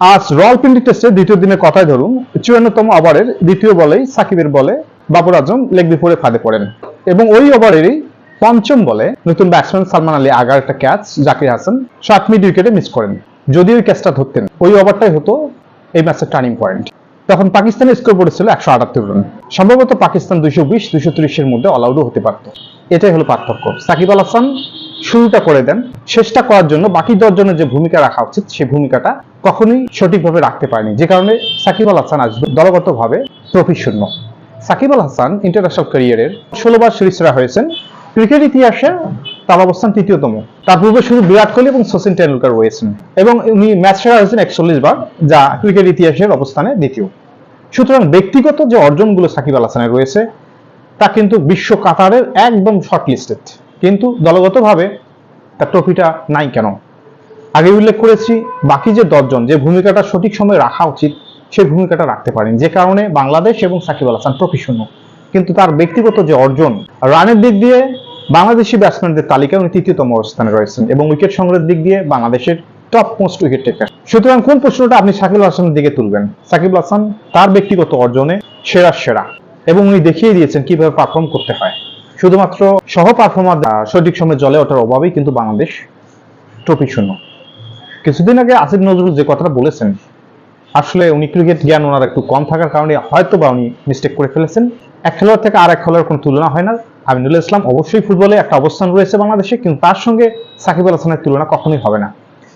আজ রয়্যালপিন্ডি টেস্টের দ্বিতীয় দিনের কথায় ধরুন, চুয়ান্নতম ওভারের দ্বিতীয় বলেই সাকিবের বলে বাবর আজম লেগ বিফোরে ফাঁদে পড়েন। এবং ওই ওভারেরই পঞ্চম বলে নতুন ব্যাটসম্যান সালমান আলী আগার একটা ক্যাচ জাকির হাসান সাত মিড উইকেটে মিস করেন। যদি ওই ক্যাচটা ধরতেন, ওই ওভারটাই হতো এই ম্যাচের টার্নিং পয়েন্ট তখন পাকিস্তানের স্কোর পড়েছিল একশো আটাত্তর রান সম্ভবত পাকিস্তান দুইশো বিশ, দুইশো ত্রিশের মধ্যে অল আউটও হতে পারত। এটাই হলো পার্থক্য। সাকিব আল হাসান শুরুটা করে দেন। শেষটা করার জন্য বাকি দশজনের যে ভূমিকা রাখা উচিত, সেই ভূমিকাটা কখনোই সঠিকভাবে রাখতে পারেনি। যে কারণে সাকিব আল হাসান আসবে দলগতভাবে ট্রফি শূন্য সাকিব আল হাসান ইন্টারন্যাশনাল ক্যারিয়ারের ষোলোবার সিরিজরা হয়েছেন। ক্রিকেট ইতিহাসে তার অবস্থান তৃতীয়তম। তার পূর্বে শুধু বিরাট কোহলি এবং সচিন টেন্ডুলকার রয়েছেন এবং উনি ম্যাচ সেরা হয়েছেন একচল্লিশ বার, যা ক্রিকেট ইতিহাসের অবস্থানে দ্বিতীয়। সুতরাং ব্যক্তিগত যে অর্জনগুলো সাকিব আল হাসানের রয়েছে, তা কিন্তু বিশ্ব কাতারের একদম শর্ট লিস্টেড কিন্তু দলগতভাবে তার ট্রফিটা নাই কেন? আগে উল্লেখ করেছি, বাকি যে দশজন, যে ভূমিকাটা সঠিক সময়ে রাখা উচিত সেই ভূমিকাটা রাখতে পারেন। যে কারণে বাংলাদেশ এবং সাকিব আল হাসান ট্রফি শূন্য। কিন্তু তার ব্যক্তিগত যে অর্জন, রানের দিক দিয়ে বাংলাদেশি ব্যাটসম্যানদের তালিকায় উনি তৃতীয়তম অবস্থানে রয়েছেন এবং উইকেট সংগ্রহের দিক দিয়ে বাংলাদেশের টপ মোস্ট উইকেট টেকার সুতরাং কোন প্রশ্নটা আপনি সাকিব হাসানের দিকে তুলবেন? সাকিব হাসান তার ব্যক্তিগত অর্জনে সেরা সেরা এবং উনি দেখিয়ে দিয়েছেন কীভাবে পারফর্ম করতে হয়। শুধুমাত্র সহ পারফর্মার সঠিক সময়ে জলে ওঠার অভাবেই কিন্তু বাংলাদেশ ট্রফি শূন্য। কিছুদিন আগে আসিফ নজরুল যে কথাটা বলেছেন, আসলে উনি ক্রিকেট জ্ঞান ওনার একটু কম থাকার কারণে হয়তো বা উনি মিস্টেক করে ফেলেছেন। এক খেলোয়াড় থেকে আর এক খেলোয়াড়ের কোনো তুলনা হয় না। আমিনুল ইসলাম অবশ্যই ফুটবলে একটা অবস্থান রয়েছে বাংলাদেশে, কিন্তু তার সঙ্গে সাকিব আল হাসানের তুলনা কখনোই হবে না।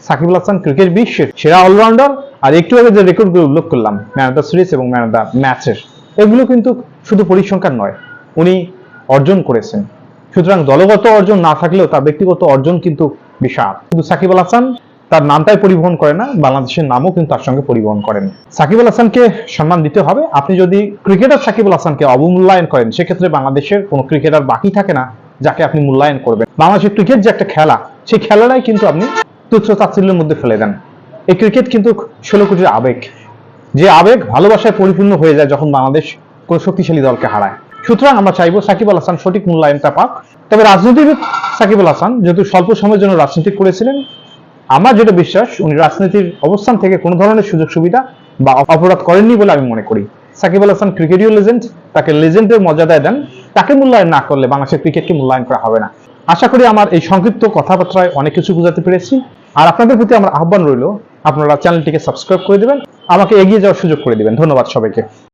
সাকিব আল হাসান ক্রিকেট বিশ্বের সেরা অলরাউন্ডার আর একটু আগে যে রেকর্ডগুলো উল্লেখ করলাম ম্যান অফ দ্য সিরিজ এবং ম্যান অফ দ্য ম্যাচের এগুলো কিন্তু শুধু পরিসংখ্যান নয়। উনি অর্জন করেছেন। সুতরাং দলগত অর্জন না থাকলেও তার ব্যক্তিগত অর্জন কিন্তু বিশাল। শুধু সাকিব আল হাসান তার নামটাই পরিবহন করে না, বাংলাদেশের নামও কিন্তু তার সঙ্গে পরিবহন করেন। সাকিব আল হাসানকে সম্মান দিতে হবে। আপনি যদি ক্রিকেটার সাকিব আল হাসানকে অবমূল্যায়ন করেন, সেক্ষেত্রে বাংলাদেশের কোনো ক্রিকেটার বাকি থাকে না যাকে আপনি মূল্যায়ন করবেন। বাংলাদেশের ক্রিকেট যে একটা খেলা সেই খেলাটাই কিন্তু আপনি তুচ্ছ তাচ্ছিল্যের মধ্যে ফেলে দেন। এই ক্রিকেট কিন্তু ষোলো কোটির আবেগ। যে আবেগ ভালোবাসায় পরিপূর্ণ হয়ে যায় যখন বাংলাদেশ কোনো শক্তিশালী দলকে হারায়। সুতরাং আমরা চাইব সাকিব আল হাসান সঠিক মূল্যায়নটা পাক। তবে রাজনীতিবিদ সাকিব আল হাসান যেহেতু স্বল্প সময়ের জন্য রাজনীতি করেছিলেন, আমার যেটা বিশ্বাস, উনি রাজনীতির অবস্থান থেকে কোনো ধরনের সুযোগ সুবিধা বা অপরাধ করেননি বলে আমি মনে করি। সাকিব আল হাসান ক্রিকেটীয় লেজেন্ড তাকে লেজেন্ডের মর্যাদায় দেন। তাকে মূল্যায়ন না করলে বাংলাদেশের ক্রিকেটকে মূল্যায়ন করা হবে না। আশা করি আমার এই সংক্ষিপ্ত কথাবার্তায় অনেক কিছু বোঝাতে পেরেছি। আর আপনাদের প্রতি আমার আহ্বান রইল, আপনারা চ্যানেলটিকে সাবস্ক্রাইব করে দিবেন, আমাকে এগিয়ে যাওয়ার সুযোগ করে দিবেন। ধন্যবাদ সবাইকে।